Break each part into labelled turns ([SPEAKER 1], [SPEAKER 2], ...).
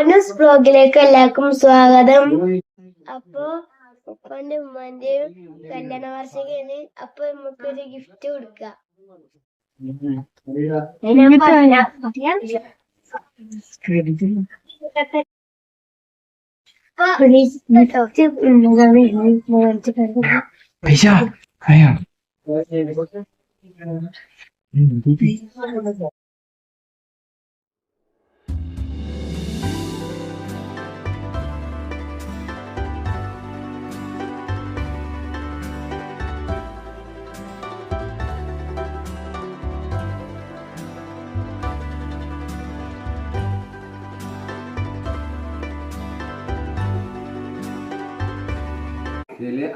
[SPEAKER 1] Bonus ബ്ലോഗിലേക്ക് എല്ലാവർക്കും സ്വാഗതം. അപ്പോ ഉപ്പന്റെ ഉമ്മാന്റെയും കല്യാണ വാർഷികയാണ് അപ്പൊ നമുക്കൊരു ഗിഫ്റ്റ് കൊടുക്കാം.
[SPEAKER 2] പൈസ.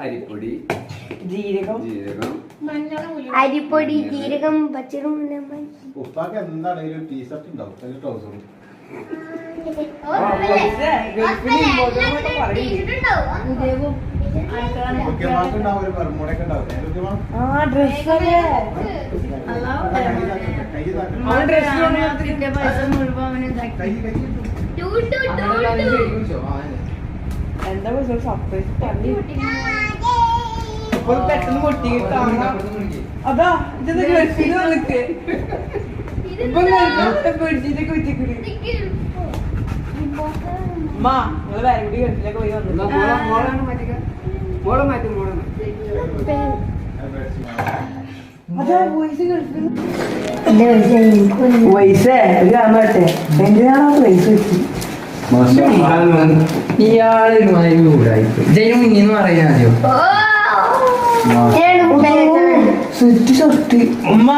[SPEAKER 3] അരിപ്പൊടി
[SPEAKER 2] ജീരകം.
[SPEAKER 3] ജീരകം
[SPEAKER 1] അരിപ്പൊടി ജീരകം പച്ചറും
[SPEAKER 4] ഉപ്പാക്ക് ടീഷർട്ട് ഉണ്ടാവും. ട്രൗസറും ഉണ്ടാവും ഒരു ബർമൂടൊക്കെ ഉണ്ടാവും. കൈ
[SPEAKER 2] ആ ഡ്രസ് എന്താ ഒരു സർപ്രൈസ് പള്ളി അപ്പോൾ പെട്ടെന്ന് പൊട്ടി അതാ ഇതെന്താ ഗൾഫിൽ നിൽക്ക് ഇപ്പൊ പിടിച്ചിട്ടൊക്കെ വെച്ചിട്ട് അമ്മ നിങ്ങൾ വേറെ കൂടി ഗൾഫിലൊക്കെ പോയി വന്നു. അതാ വോയിസ് ഗൾഫിൽ വയസ്സേ ഒരു കാരണം പറ്റേ എന്തിനാണ് പൈസ വെച്ച്
[SPEAKER 3] ഇയാൾ ജൈന മുന്നിന്ന് പറയാൻ ആദ്യം.
[SPEAKER 2] Sweatshirt. ഉമ്മ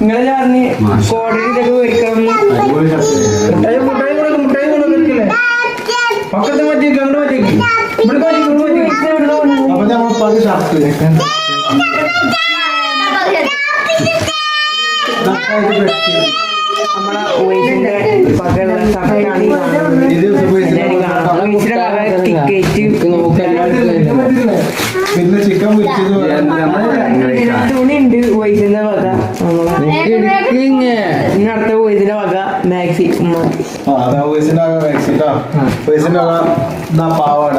[SPEAKER 2] നിങ്ങളെ പറഞ്ഞ് കോടതി ഇതൊക്കെ മേടിക്കണം മുട്ടായി കൊടുക്കും മുട്ടായി കൊടുക്കില്ലേ പക്കത്ത് മാറ്റിയേക്ക് അങ്ങോട്ട് മാറ്റിയേക്ക് ഇവിടെ
[SPEAKER 4] ഷർട്ട്
[SPEAKER 2] നമ്മളെ വയസ്സിന്റെ പകലുള്ള ഷർട്ടാണ് ഈ കാണുന്നത്. വയസ്സിന്റെ പക ടിക്കറ്റ്
[SPEAKER 4] പിന്നെ ചിക്കൻ തുണിണ്ട്
[SPEAKER 2] തുണി ഉണ്ട് വയസ്സിന്റെ വക. നമ്മളെ അടുത്ത വയസ്സിന്റെ വക മാക്സി. ഉമ്മ
[SPEAKER 4] വക വയസ്സിന്റെ ആകെ എന്നാ പാവാട.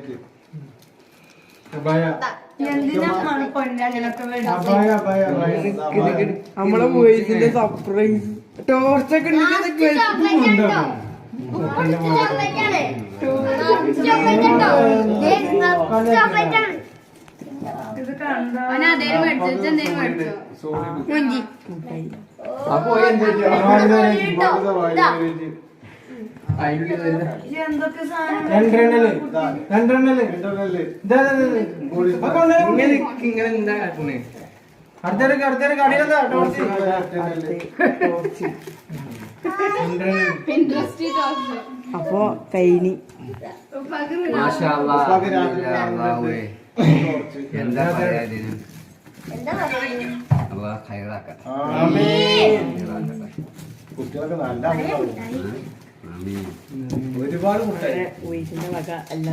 [SPEAKER 4] ചോക്ലേറ്റ് അബായ.
[SPEAKER 2] നമ്മളെ വയസ്സിന്റെ സർപ്രൈസ് ടോർച്ചൊക്കെ
[SPEAKER 3] അപ്പൊ
[SPEAKER 2] അപ്പൊ
[SPEAKER 4] രാത്രി
[SPEAKER 3] അല്ലാഹുവേ. എന്താ പറയാ
[SPEAKER 4] കുട്ടികളൊക്കെ നല്ല. ഒരുപാട്
[SPEAKER 2] വയസ്സിന്റെ വക എല്ലാ.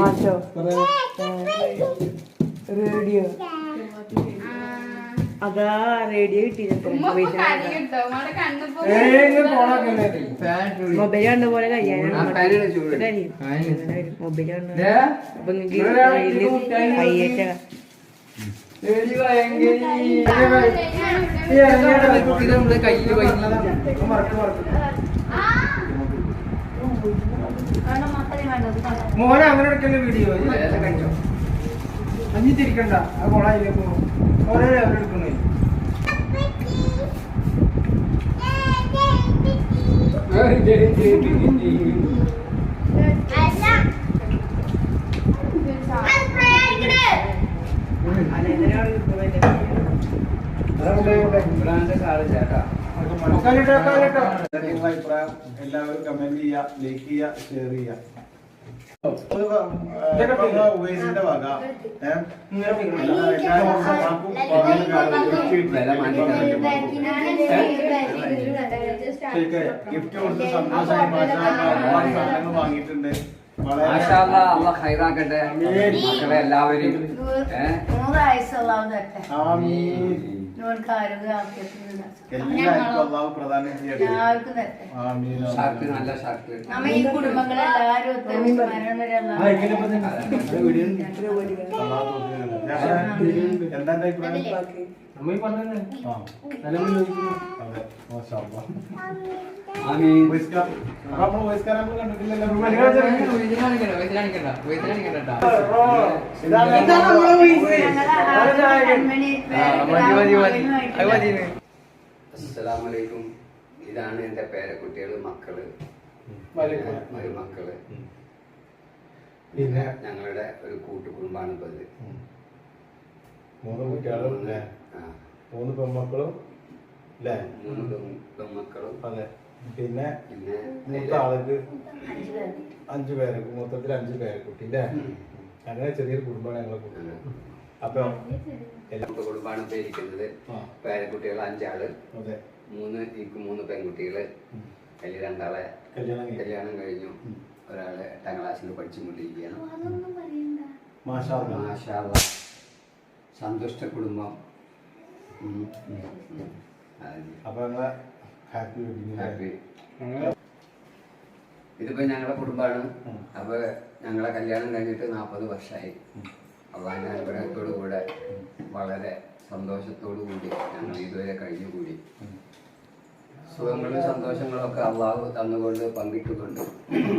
[SPEAKER 2] മാഷോ. റേഡിയോ. അതാ റേഡിയോ. മൊബൈൽ കണ്ട പോലെ.
[SPEAKER 3] ഫാനിന്.
[SPEAKER 2] മൊബൈൽ കണ്ടു.
[SPEAKER 3] ദേ,
[SPEAKER 2] അപ്പൊ
[SPEAKER 3] നിങ്ങൾക്ക്
[SPEAKER 2] കയ്യേറ്റ
[SPEAKER 5] മോനെ അങ്ങനെ എടുക്കുന്ന വീഡിയോ
[SPEAKER 3] കഴിച്ചോ
[SPEAKER 5] അഞ്ഞി തിരിക്കണ്ട ആ കൊളായില്ലേ ഓരോ ലെവൽ എടുക്കുന്നേ
[SPEAKER 3] ഇബ്രാന്റെ കാൾ ചേട്ടാ
[SPEAKER 4] എല്ലാവരും കമന്റ് ചെയ്യുക ലൈക്ക് ചെയ്യുക ഷെയർ ചെയ്യുക. ഗിഫ്റ്റ് കൊടുത്ത് സന്തോഷമായി മാഷാ വാങ്ങിയിട്ടുണ്ട്
[SPEAKER 3] മാഷാല്ലാ, അള്ളാഹ് ഹൈറാക്കട്ടെ. മക്കളെ എല്ലാവരും ഷാർക്ക് നല്ല ഷാർക്ക്.
[SPEAKER 4] എന്താ അഭിപ്രായം? നമ്മൾ കണ്ടിട്ടില്ലല്ലോ
[SPEAKER 3] കേട്ടോ.
[SPEAKER 4] ഇതാണ്
[SPEAKER 3] എന്റെ പേരക്കുട്ടികൾ
[SPEAKER 4] മക്കൾ.
[SPEAKER 3] മരുമക്കൾ.
[SPEAKER 4] പിന്നെ?
[SPEAKER 3] ഞങ്ങളുടെ ഒരു കൂട്ടുകുടുംബാണ് ഇപ്പൊ ഇത്.
[SPEAKER 4] മൂന്ന് കുട്ടികളും മൂന്ന് പെൺമക്കളും അല്ലേ?
[SPEAKER 3] മൂന്ന് പെൺ- പെൺമക്കളും.
[SPEAKER 4] അതെ. പിന്നെ
[SPEAKER 3] പിന്നെ
[SPEAKER 4] മൂത്ത ആൾക്ക്
[SPEAKER 1] അഞ്ചു
[SPEAKER 4] പേര് മൊത്തത്തിൽ അഞ്ചു പേര് കുട്ടി അല്ലേ അങ്ങനെ ചെറിയൊരു കുടുംബമാണ് ഞങ്ങളെ കുട്ടികൾ അപ്പൊ
[SPEAKER 3] എല്ലാ കുടുംബാണ് ഇപ്പൊ ഇരിക്കുന്നത്. പേരക്കുട്ടികൾ
[SPEAKER 4] അഞ്ചാൾ.
[SPEAKER 3] മൂന്ന് എനിക്ക് മൂന്ന്
[SPEAKER 4] പെൺകുട്ടികൾ.
[SPEAKER 3] അതിൽ രണ്ടാളെ
[SPEAKER 4] കല്യാണം കഴിഞ്ഞു.
[SPEAKER 3] ഒരാളെ കഴിഞ്ഞു.
[SPEAKER 4] ഉം.
[SPEAKER 3] ഒരാൾ എട്ടാം ക്ലാസ്സിൽ പഠിച്ചുകൊണ്ടിരിക്കുകയാണ്
[SPEAKER 1] അതൊന്നും പറയണ്ട.
[SPEAKER 4] മാഷാ അല്ലാ.
[SPEAKER 3] മാഷാ സന്തുഷ്ട കുടുംബം.
[SPEAKER 4] അപ്പൊ ഞങ്ങളെ ഹാപ്പി വെഡിങ്
[SPEAKER 3] ഹാപ്പി ഇതിപ്പോ ഞങ്ങളുടെ
[SPEAKER 4] കുടുംബമാണ്.
[SPEAKER 3] അപ്പൊ ഞങ്ങളെ കല്യാണം കഴിഞ്ഞിട്ട് നാൽപ്പത് വർഷമായി ഭഗവാന്റെ അനുഗ്രഹത്തോടു കൂടെ വളരെ സന്തോഷത്തോടു കൂടി ഞങ്ങൾ ഇതുവരെ കഴിഞ്ഞുകൂടി. സുഖങ്ങളും സന്തോഷങ്ങളും ഒക്കെ അള്ളാഹു തന്നുകൊണ്ട് പങ്കിട്ടുകൊണ്ട്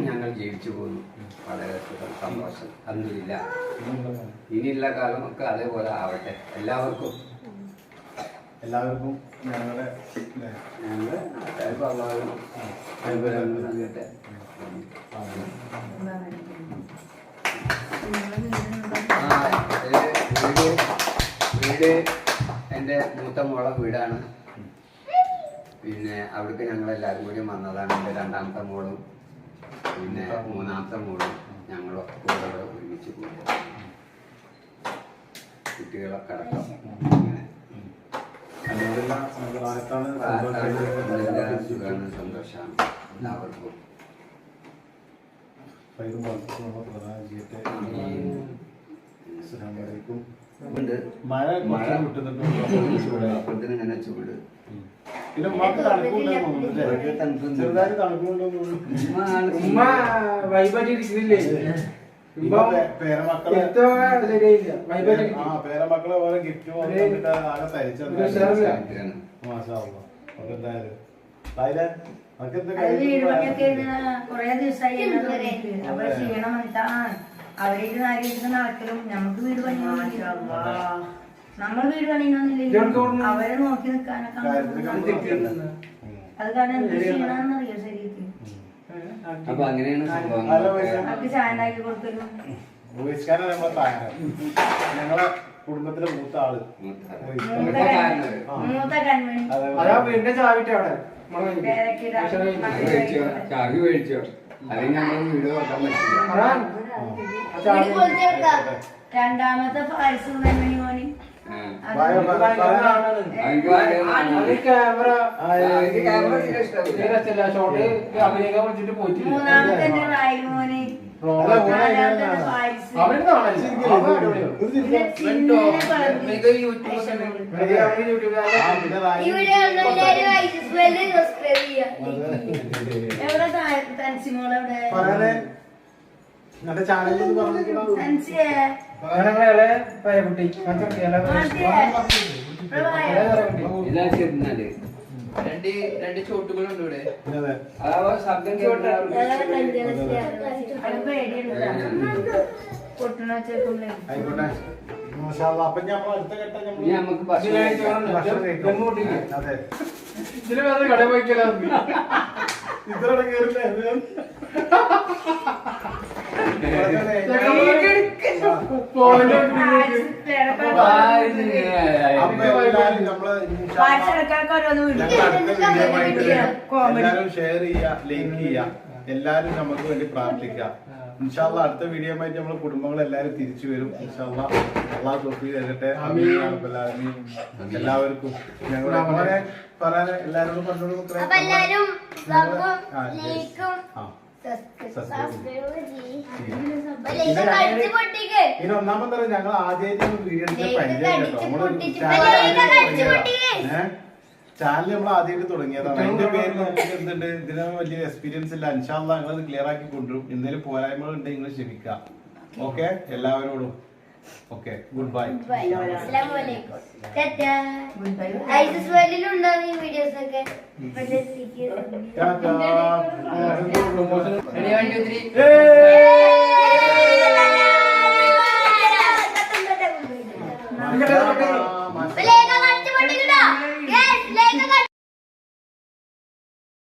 [SPEAKER 3] ഞങ്ങൾ ജീവിച്ചു പോകുന്നു വളരെ സുഖം സന്തോഷം. അന്നില്ല ഇനിയുള്ള കാലമൊക്കെ അതേപോലെ ആവട്ടെ. എല്ലാവർക്കും
[SPEAKER 4] എല്ലാവർക്കും ഞങ്ങളുടെ
[SPEAKER 3] ഞങ്ങൾ നൽകട്ടെ വീട് വീട് എന്റെ മൂത്ത മോളെ വീടാണ്. പിന്നെ അവിടേക്ക് ഞങ്ങൾ എല്ലാവരും കൂടി വന്നതാണ് എന്റെ രണ്ടാമത്തെ മോളും. പിന്നെ മൂന്നാമത്തെ മോളും ഞങ്ങളൊക്കെ കൂടെ ഒരുമിച്ച് കൂടി. കുട്ടികളൊക്കെ അടക്കം.
[SPEAKER 4] സന്തോഷമായിട്ട്
[SPEAKER 3] സുഖമാണ് സന്തോഷമാണ് എല്ലാവർക്കും.
[SPEAKER 4] ഫൈറും ചെയ്യട്ടെ
[SPEAKER 3] ആമീൻ.
[SPEAKER 4] അസ്സലാമു അലൈക്കും.
[SPEAKER 3] ഉണ്ട്.
[SPEAKER 4] മഴ
[SPEAKER 3] മഴ
[SPEAKER 4] കിട്ടുന്നുണ്ട്
[SPEAKER 3] ഇങ്ങനെ ചൂട്.
[SPEAKER 4] പിന്നെ ഉമ്മാക്ക്? ചെറുതായിട്ട് തണുപ്പുണ്ടെന്ന് തോന്നുന്നു.
[SPEAKER 5] ഉമ്മ വൈബായിട്ട് ഇരിക്കുന്നില്ലേ?
[SPEAKER 4] പേരമക്കളെ ഗിഫ്റ്റ് ആകെ തരിച്ചത് അല്ലാ. നമുക്ക്
[SPEAKER 1] വീട് കൊറേ ദിവസമായി. അപ്പൊ ക്ഷീണം നടക്കലും. നമുക്ക് പണിയൊന്നുമില്ല നമ്മൾ വീട് അവരെ നോക്കി നിൽക്കാനൊക്കെ. അത് കാരണം എന്ത് ക്ഷീണമെന്നറിയോ
[SPEAKER 4] നമ്മളെ താരം ഞങ്ങളെ കുടുംബത്തിലെ മൂത്ത
[SPEAKER 3] ആൾ. ചാവി മേടിച്ചോ? അല്ലെങ്കിൽ നമ്മൾ വീട് വെക്കാൻ പറ്റില്ല.
[SPEAKER 1] രണ്ടാമത്തെ പായസം കൺമണി
[SPEAKER 5] അഭിനയിക്കാൻ പോയിട്ടില്ല.
[SPEAKER 3] യൂട്യൂബ്
[SPEAKER 5] ചാനൽ
[SPEAKER 3] ചെറുന്നാൽ രണ്ട് രണ്ട് ചോട്ടുകളുണ്ട് ഇവിടെ. ശബ്ദം
[SPEAKER 4] ആയിക്കോട്ടെ. അപ്പൊ അടുത്ത ഘട്ടം. അതെ.
[SPEAKER 5] ഇതിൽ വേറെ കട പോയിക്കലാ.
[SPEAKER 4] ഇത്ര കേറില്ല എല്ലാരും ഞങ്ങൾ ഷെയർ ചെയ്യുക ലൈക്ക് ചെയ്യുക എല്ലാരും നമുക്ക് വേണ്ടി പ്രാർത്ഥിക്കാം. ഇൻഷാല്ല അടുത്ത വീഡിയോ ആയിട്ട് നമ്മളെ കുടുംബങ്ങൾ എല്ലാരും തിരിച്ചു വരും. ഇൻഷാല്ല അള്ളാഹ് തൊപ്പി തരട്ടെ. ആമീൻ. എല്ലാവർക്കും ഞങ്ങളുടെ മോനെ പറയാൻ പറഞ്ഞോളൂ.
[SPEAKER 6] എല്ലാരും സബും
[SPEAKER 4] ആ,
[SPEAKER 6] കടിച്ചു പൊട്ടിക്ക്.
[SPEAKER 4] ഞങ്ങൾ ആദ്യമായിട്ട് വീഡിയോ എടുത്ത കേട്ടോ.
[SPEAKER 6] നമ്മൾ
[SPEAKER 4] ചാനൽ നമ്മൾ ആദ്യമായിട്ട് തുടങ്ങിയതാണ്. അതിന്റെ പേര് നമുക്ക് എന്തുണ്ട്? ഇതിന് വലിയ എക്സ്പീരിയൻസ് ഇല്ല. അൻഷാല്ല ഞങ്ങൾ ക്ലിയർ ആക്കി കൊണ്ടുവരും. എന്തെങ്കിലും പോരായ്മകൾ ഉണ്ടെങ്കിൽ നിങ്ങൾ ക്ഷമിക്കുക ഓക്കെ എല്ലാവരോടും. ഓക്കേ ഗുഡ് ബൈ
[SPEAKER 6] അസ്സലാമു അലൈക്കും ടാറ്റ
[SPEAKER 1] ഗുഡ് ബൈ
[SPEAKER 6] ഐസസ് വേൾഡിലുണ്ടോ ഈ വീഡിയോസ് ഒക്കെ
[SPEAKER 4] ടാറ്റാ